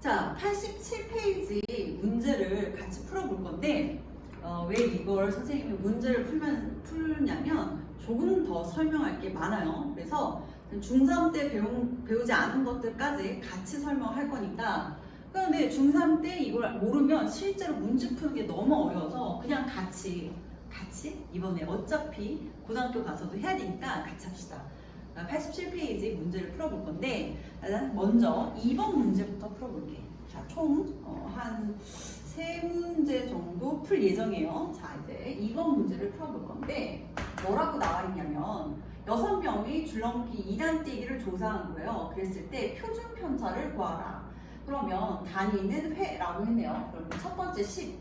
자, 87페이지 문제를 같이 풀어볼 건데, 어, 왜 이걸 선생님이 문제를 풀면, 풀냐면, 조금 더 설명할 게 많아요. 그래서 중3 때 배운, 배우지 않은 것들까지 같이 설명할 거니까, 그런데 중3 때 이걸 모르면 실제로 문제 푸는 게 너무 어려워서 그냥 같이, 같이 이번에 어차피 고등학교 가서도 해야 되니까 같이 합시다. 87페이지 문제를 풀어볼 건데 먼저 2번 문제부터 풀어볼게. 자, 총한 세 문제 정도 풀 예정이에요. 자, 이제 2번 문제를 풀어볼 건데 뭐라고 나와 있냐면 여섯 명이 줄넘기 2단 뛰기를 조사한 거예요. 그랬을 때 표준 편차를 구하라. 그러면 단위는 회라고 했네요. 그러면 첫 번째 10,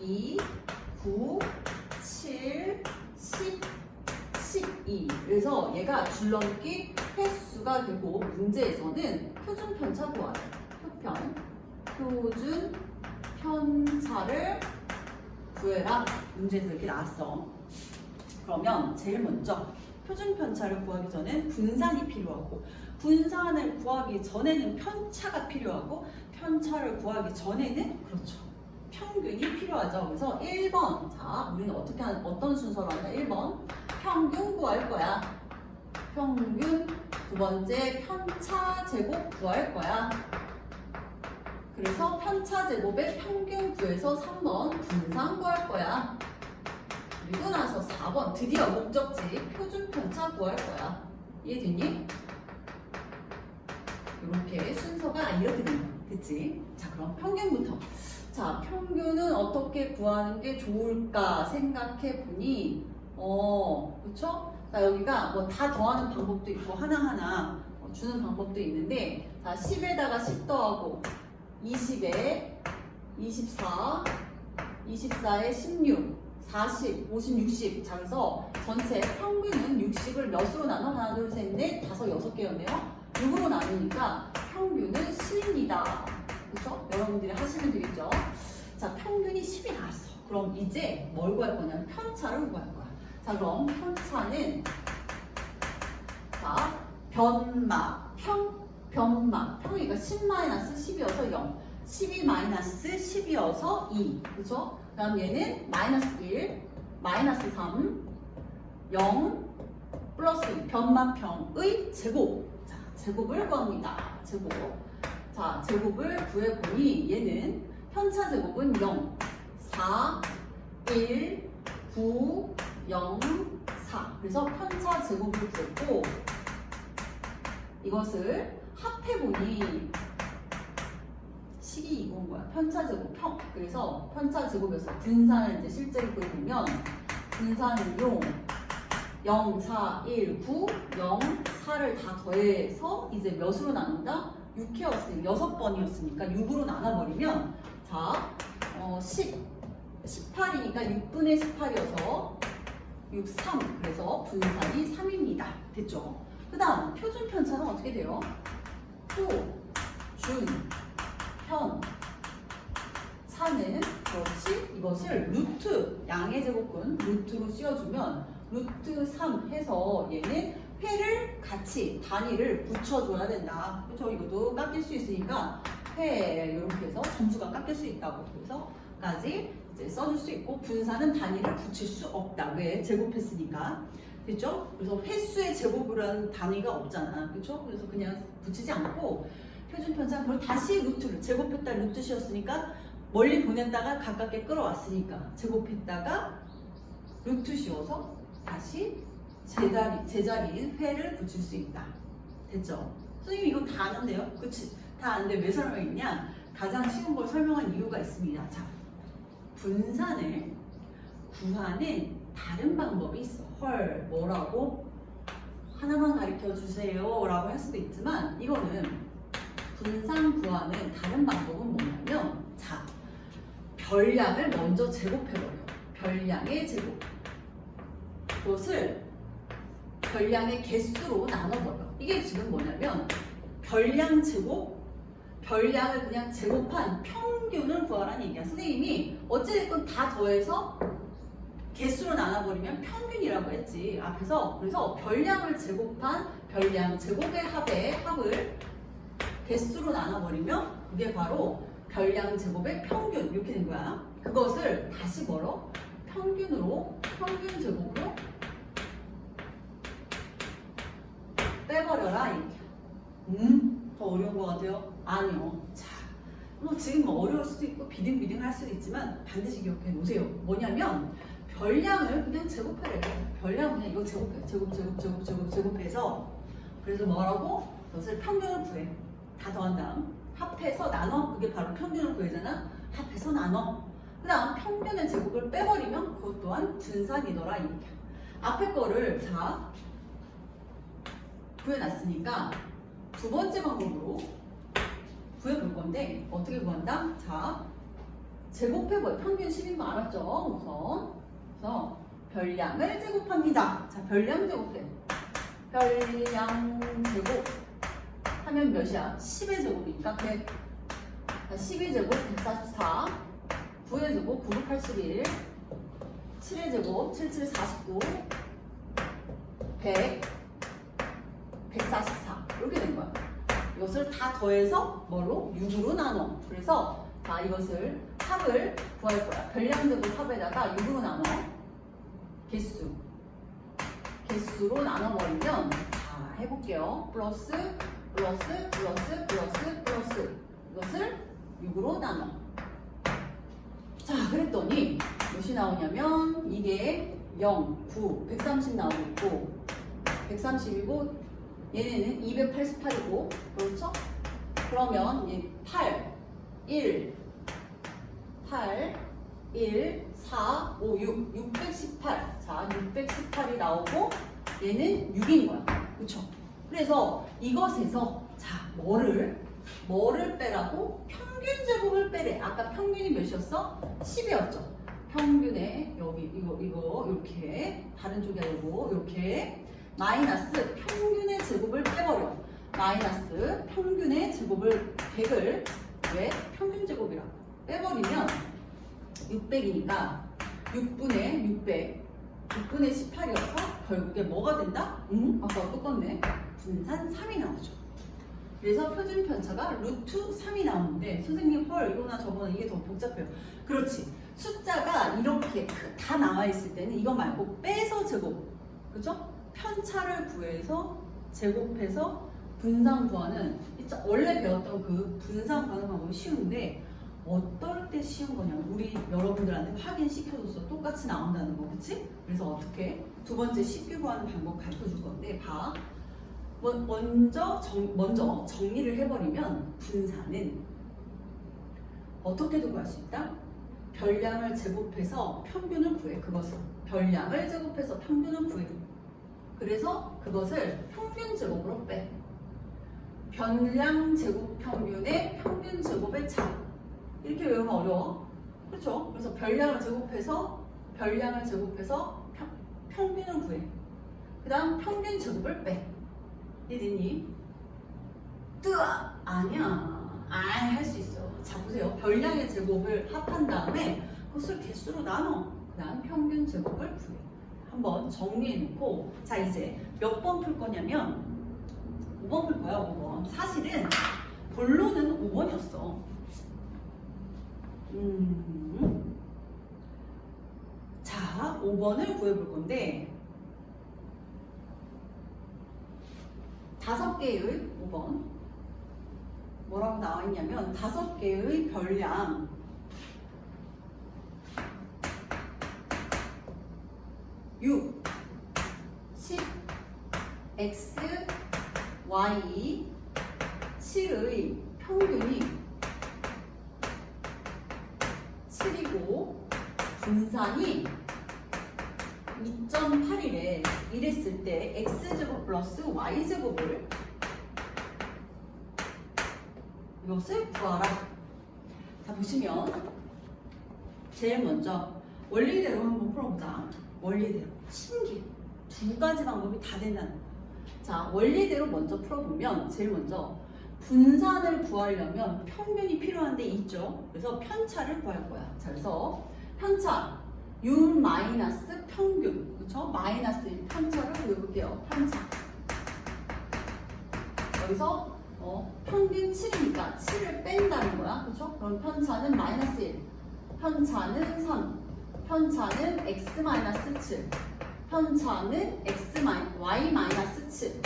12, 9, 7, 10, 12. 그래서 얘가 줄넘기 횟수가 되고 문제에서는 표준 편차 구하래. 표편. 표준 편차를 구해라. 문제에서 이렇게 나왔어. 그러면 제일 먼저 표준 편차를 구하기 전엔 분산이 필요하고 분산을 구하기 전에는 편차가 필요하고 편차를 구하기 전에는 그렇죠. 평균이 필요하죠. 그래서 1번. 자, 우리는 어떻게 하는 어떤 순서로 하냐? 1번. 평균 구할 거야. 평균 두 번째 편차 제곱 구할 거야. 그래서 편차 제곱의 평균 구해서 3번 분산 구할 거야. 그리고 나서 4번 드디어 목적지 표준 편차 구할 거야. 이해됐니? 이렇게 순서가 이렇게 된다. 그치? 자 그럼 평균부터. 자 평균은 어떻게 구하는 게 좋을까 생각해 보니 어 그쵸? 자 여기가 뭐 다 더하는 방법도 있고 하나하나 어, 주는 방법도 있는데 자 10에다가 10 더하고 20에 24 24에 16 40, 50, 60. 자, 그래서 전체 평균은 60을 몇으로 나눠? 하나, 둘, 셋, 넷, 다섯, 여섯 개였네요. 6으로 나누니까 평균은 10입니다. 그렇죠? 여러분들이 하시면 되겠죠? 자, 평균이 10이 나왔어. 그럼 이제 뭘 구할 거냐면 편차를 구할 거야. 자, 그럼 편차는 자, 변마, 평, 변마. 평이니까 10-10이어서 0. 12 마이너스 10이어서 2. 그죠? 그 다음 얘는 마이너스 1, 마이너스 3, 0, 플러스 2. 변마평의 제곱. 자, 제곱을 구합니다. 제곱. 자, 제곱을 구해보니 얘는 편차 제곱은 0, 4, 1, 9, 0, 4. 그래서 편차 제곱을 구했고 이것을 합해보니 식이 이건 거야. 편차 제곱 평. 그래서 편차 제곱에서 분산을 이제 실제로 구해보면 분산은요 0, 4, 1, 9, 0, 4를 다 더해서 이제 몇으로 나눈다? 6회였으니까 6번이었으니까 6으로 나눠버리면 자, 어, 10, 18이니까 6분의 18이어서 6, 3 그래서 분산이 3입니다. 됐죠? 그 다음 표준 편차는 어떻게 돼요? 표, 준, 편, 차는 그렇지 이것을 루트 양의 제곱근 루트로 씌워주면 루트 3 해서 얘는 회를 같이 단위를 붙여줘야 된다. 그렇죠? 이것도 깎일 수 있으니까 회 이렇게 해서 점수가 깎일 수 있다고 그래서 까지 이제 써줄 수 있고 분산은 단위를 붙일 수 없다. 왜? 제곱했으니까. 됐죠? 그래서 횟수의 제곱이라는 단위가 없잖아. 그렇죠? 그래서 그냥 붙이지 않고 표준 편차 그걸 다시 루트를 제곱했다 루트 씌웠으니까 멀리 보냈다가 가깝게 끌어왔으니까 제곱했다가 루트 씌워서 다시 제자리, 제자리인 회를 붙일 수 있다. 됐죠? 선생님 이거 다 아는데요? 그치? 다 아는데 왜 설명했냐? 가장 쉬운 걸 설명한 이유가 있습니다. 자, 분산을 구하는 다른 방법이 있어. 헐, 뭐라고? 하나만 가르쳐 주세요. 라고 할 수도 있지만 이거는 분산 구하는 다른 방법은 뭐냐면 자, 별량을 먼저 제곱해버려. 별량의 제곱. 그것을 별량의 개수로 나눠버려. 이게 지금 뭐냐면 별량 제곱, 별량을 그냥 제곱한 평균을 구하라는 얘기야. 선생님이 어찌됐건 다 더해서 개수로 나눠버리면 평균이라고 했지. 앞에서. 그래서 별량을 제곱한 별량 제곱의 합의 합을 개수로 나눠버리면 그게 바로 별량 제곱의 평균 이렇게 된 거야. 그것을 다시 뭐로? 평균으로 평균 제곱으로 빼버려라 이렇게. 음, 더 어려운 것 같아요? 아니요. 자, 뭐 지금 뭐 어려울 수도 있고 비등비등 할 수도 있지만 반드시 기억해 놓으세요. 뭐냐면 별량을 그냥 제곱하래요. 별량 그냥 이거 제곱해. 제곱, 제곱, 제곱, 제곱, 제곱해서 그래서 뭐라고? 그것을 평균을 구해. 다 더한 다음 합해서 나눠. 그게 바로 평균을 구해잖아. 합해서 나눠. 그 다음 평균의 제곱을 빼버리면 그것 또한 분산이더라 이렇게. 앞에 거를 자 구해놨으니까 두 번째 방법으로 구해볼 건데 어떻게 구한다? 자 제곱해봐요. 평균 10인 거 알았죠? 우선 그래서 별량을 제곱합니다. 자 별량 제곱해. 별량 제곱 하면 몇이야? 10의 제곱이니까 100 자, 12의 제곱 144 9의 제곱 981 7의 제곱 77 49 100 144 이렇게 된 거야. 이것을 다 더해서 뭐로? 6으로 나눠. 그래서 자 이것을 합을 구할 거야. 별량제곱 합에다가 6으로 나눠. 개수. 개수로 나눠버리면 자 해볼게요. 플러스 플러스 플러스 플러스 플러스 이것을 6으로 나눠. 자 그랬더니 몇이 나오냐면 이게 0, 9, 130 나오고 있고 130이고 얘네는 288이고 그렇죠? 그러면 얘 8, 1, 8, 1, 4, 5, 6, 618. 자, 618이 나오고 얘는 6인 거야. 그렇죠? 그래서 이것에서 자, 뭐를 뭐를 빼라고? 평균 제곱을 빼래. 아까 평균이 몇이었어? 10이었죠. 평균에 여기 이거 이거 이렇게 다른 쪽이 아니고 이렇게 마이너스 평균의 제곱을 빼버려. 마이너스 평균의 제곱을 100을 왜 평균 제곱이라고 빼버리면 600이니까 6분의 600 6분의 18이어서 결국에 뭐가 된다? 응? 아까 똑같네. 분산 3이 나오죠. 그래서 표준 편차가 루트 3이 나오는데 선생님 헐 이거나 저거나 이게 더 복잡해요. 그렇지. 숫자가 이렇게 다 나와 있을 때는 이거 말고 빼서 제곱. 그죠? 편차를 구해서 제곱해서 분산 구하는 원래 배웠던 그 분산 구하는 방법이 쉬운데 어떨 때 쉬운 거냐면 우리 여러분들한테 확인시켜줘서 똑같이 나온다는 거 그치? 그래서 어떻게 두 번째 쉽게 구하는 방법 가르쳐 줄 건데 봐 먼- 먼저 정, 먼저 정리를 해버리면 분산은 어떻게도 구할 수 있다? 별량을 제곱해서 평균을 구해 그것을 별량을 제곱해서 평균을 구해 그래서 그것을 평균 제곱으로 빼. 변량 제곱 평균의 평균 제곱의 차 이렇게 외우면 어려워. 그렇죠? 그래서 별량을 제곱해서 별량을 제곱해서 평, 평균을 구해. 그 다음 평균 제곱을 빼. 이해됐니? 뜨아! 아니야. 아할 수 있어. 자 보세요. 별량의 제곱을 합한 다음에 그것을 개수로 나눠. 그 다음 평균 제곱을 구해 한번 정리해 놓고 자 이제 몇 번 풀 거냐면 5번 풀 거야 5번. 사실은 본론은 5번이었어. 음. 자 5번을 구해 볼 건데 다섯 개의 5번. 뭐라고 나와 있냐면 다섯 개의 별량 육, 10, x, y, 7의 평균이 7이고 분산이 2.8이래. 이랬을 때 x제곱 플러스 y제곱을 이것을 구하라. 자 보시면 제일 먼저 원리대로 한번 풀어보자 원리대로 신기해 두 가지 방법이 다 된다는 거야 자 원리대로 먼저 풀어보면 제일 먼저 분산을 구하려면 평균이 필요한데 있죠 그래서 편차를 구할 거야 자 그래서 편차 6 마이너스 평균 그렇죠? 마이너스 1 편차를 구해볼게요 편차 여기서 어, 평균 7이니까 7을 뺀다는 거야. 그렇죠? 그럼 편차는 마이너스 1. 편차는 3. 편차는 x 마이너스 7. 편차는 x 마이 y 마이너스 7.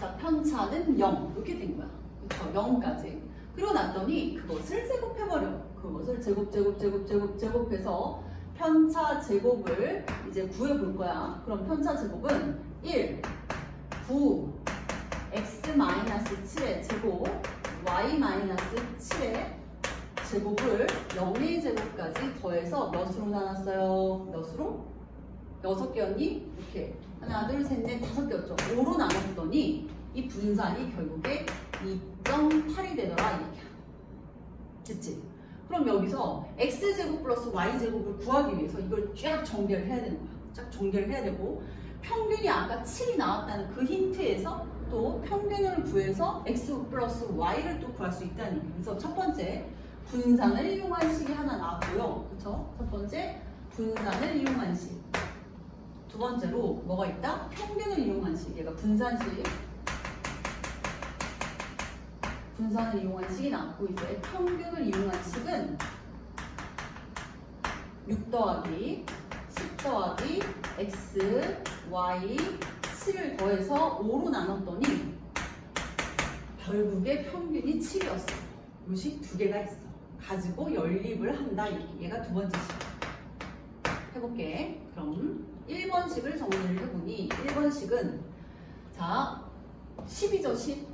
자, 편차는 0. 이렇게 된 거야. 그렇죠? 0까지. 그러고 났더니 그것을 제곱해버려. 그것을 제곱, 제곱, 제곱, 제곱, 제곱해서 편차 제곱을 이제 구해볼 거야. 그럼 편차 제곱은 1, 9, x 마이너스 7의 제곱, y 마이너스 7의 제곱을 0의 제곱까지 더해서 몇으로 나눴어요? 몇으로? 여섯 개였니? 이렇게 하나, 둘, 셋, 넷, 다섯 개였죠. 5로 나눴더니 이 분산이 결국에 2.8이 되더라 이 얘기야. 됐지? 그럼 여기서 x제곱 플러스 y제곱을 구하기 위해서 이걸 쫙 전개를 해야 되는 거야. 쫙 전개를 해야 되고 평균이 아까 7이 나왔다는 그 힌트에서 또 평균을 구해서 x 플러스 y를 또 구할 수 있다는 얘기. 그래서 첫 번째 분산을 이용한 식이 하나 나왔고요. 그렇죠? 첫 번째 분산을 이용한 식. 두 번째로 뭐가 있다? 평균을 이용한 식. 얘가 분산식. 분산을 이용한 식이 나왔고 이제 평균을 이용한 식은 6 더하기 10 더하기 x, y, 7을 더해서 5로 나눴더니 결국에 평균이 7이었어. 요식 두 개가 있어. 가지고 연립을 한다. 얘가 두 번째 식. 해볼게. 그럼 1번식을 정리를 해보니 1번식은 자 10이죠 10.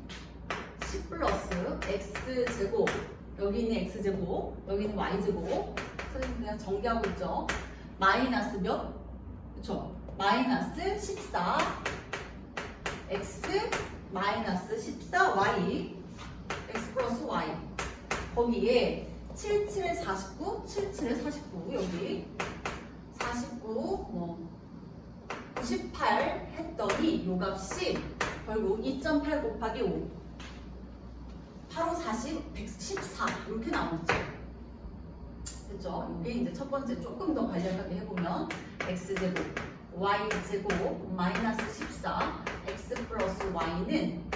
10 플러스 x제곱 여기 있는 x제곱 여기 있는 y제곱 선생님 그냥 정리하고 있죠 마이너스 몇? 그쵸 마이너스 14 x 마이너스 14 y x 플러스 y 거기에 77에 49 77에 49 여기 49 뭐 98 했더니 요 값이 결국 2.8 곱하기 5 8, 5, 40, 114 이렇게 나오죠. 그죠? 이게 이제 첫 번째 조금 더 간략하게 해보면 x제곱, y제곱, 마이너스 14, x 플러스 y는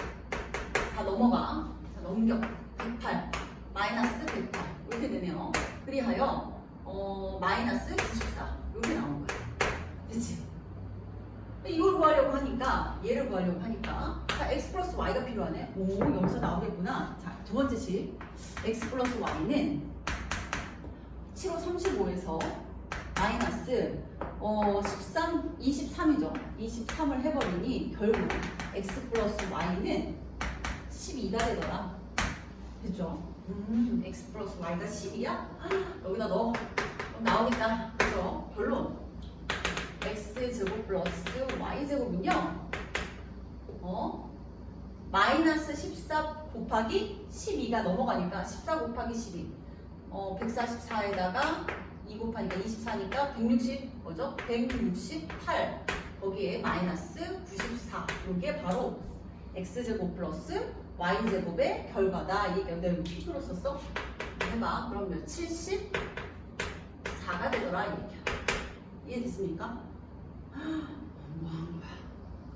다 넘어가. 자, 넘겨. 108, 마이너스 108 이렇게 되네요. 그리하여 어, 마이너스 94 이렇게 나온 거예요. 그치? 이걸 구하려고 하니까 얘를 구하려고 하니까 자 x 플러스 y가 필요하네 오 여기서 나오겠구나 자 두 번째 식 x 플러스 y는 7호 35에서 마이너스 어, 13, 23이죠 23을 해버리니 결국 x 플러스 y는 12가 되더라 그죠? 음 x 플러스 y가 10이야? 여기다 넣어 나오겠다 그죠? 결론 x제곱 플러스 y제곱은요 어? 마이너스 14 곱하기 12가 넘어가니까 14 곱하기 12 어, 144에다가 2 곱하니까 24니까 160 뭐죠? 168 거기에 마이너스 94 이게 바로 x제곱 플러스 y제곱의 결과다 이 얘기야 내가 P로 썼어? 해봐 그러면 74가 되더라 이 얘기야 이해됐습니까? 뭐한 거야?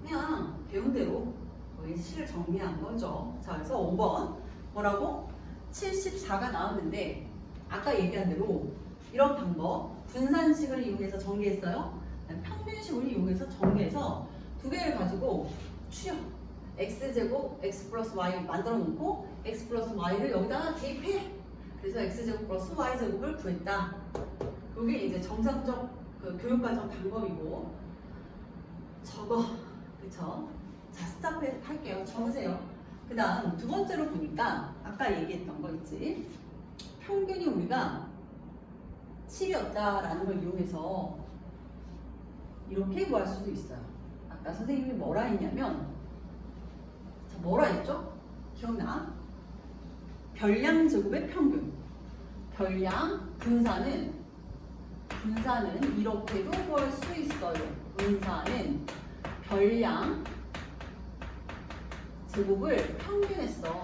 그냥 배운 대로 거의 시를 정리한 거죠. 자, 그래서 5번 뭐라고? 74가 나왔는데 아까 얘기한 대로 이런 방법 분산식을 이용해서 정리했어요. 평균식을 이용해서 정리해서 두 개를 가지고 추려 x제곱 x 플러스 y 만들어 놓고 x 플러스 y를 여기다가 대입해. 그래서 x제곱 플러스 y제곱을 구했다. 이게 이제 정상적 그 교육과정 방법이고 적어 그쵸? 자 스탑 할게요 적으세요 그 다음 두 번째로 보니까 아까 얘기했던 거 있지 평균이 우리가 7이었다라는 걸 이용해서 이렇게 구할 수도 있어요 아까 선생님이 뭐라 했냐면 자 뭐라 했죠? 기억나? 별량 제곱의 평균 별량 분산은 분산은 이렇게도 구할 수 있어요. 분산은 별량 제곱을 평균했어.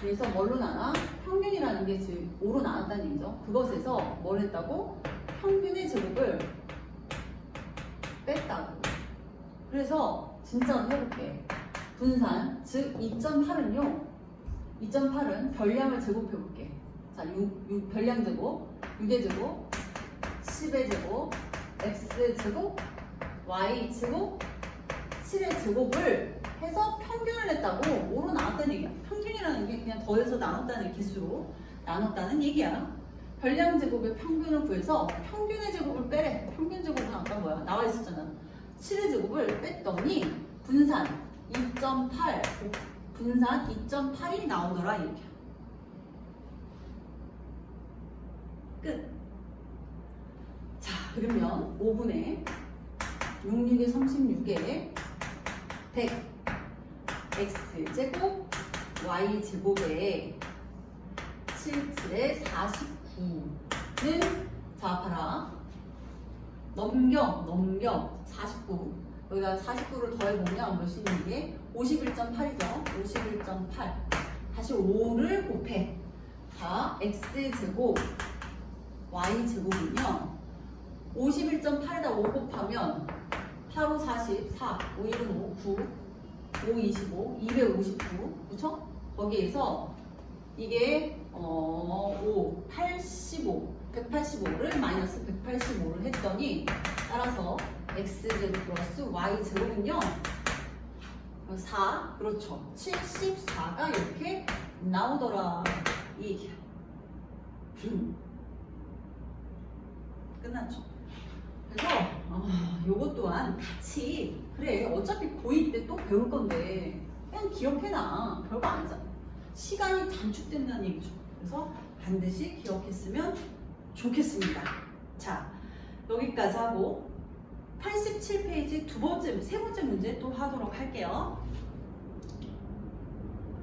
그래서 뭘로 나눠? 평균이라는 게 지금 5로 나눴다는 얘기죠. 그것에서 뭘 했다고? 평균의 제곱을 뺐다고. 그래서 진짜로 해볼게. 분산 즉 2.8은요. 2.8은 별량을 제곱해 볼게. 자 6, 6 별량 제곱 6의 제곱 10의 제곱 x의 제곱 y 제곱 7의 제곱을 해서 평균을 냈다고 5로 나눴다는 얘기야? 평균이라는 게 그냥 더해서 나눴다는 개수로 나눴다는 얘기야. 별량 제곱의 평균을 구해서 평균의 제곱을 빼래. 평균 제곱은 아까 뭐야? 나와 있었잖아 7의 제곱을 뺐더니 분산 2.8 분산 2.8이 나오더라 이렇게. 끝. 자 그러면 5분의 66에 36에 100 x 제곱 y 제곱에 77에 49는 자 봐라. 넘겨 넘겨 49 여기다 49를 더해보면 몇이 있는 게 51.8이죠. 51.8 다시 5를 곱해. 자 x제곱 y제곱은요 51.8에다 5 곱하면 8, 5, 40, 4, 5, 1은 5, 9, 5, 25, 259 그쵸? 거기에서 이게 어, 5, 85, 185를 마이너스 185를 했더니 따라서 x제곱 플러스 y제곱은요 4, 그렇죠. 74가 이렇게 나오더라. 이 얘기야. 음. 끝났죠? 그래서 아, 요것 또한 같이 그래 어차피 고2 때 또 배울 건데 그냥 기억해놔. 별거 아니잖아 시간이 단축된다는 얘기죠. 그래서 반드시 기억했으면 좋겠습니다. 자 여기까지 하고 87페이지 두 번째 세 번째 문제 또 하도록 할게요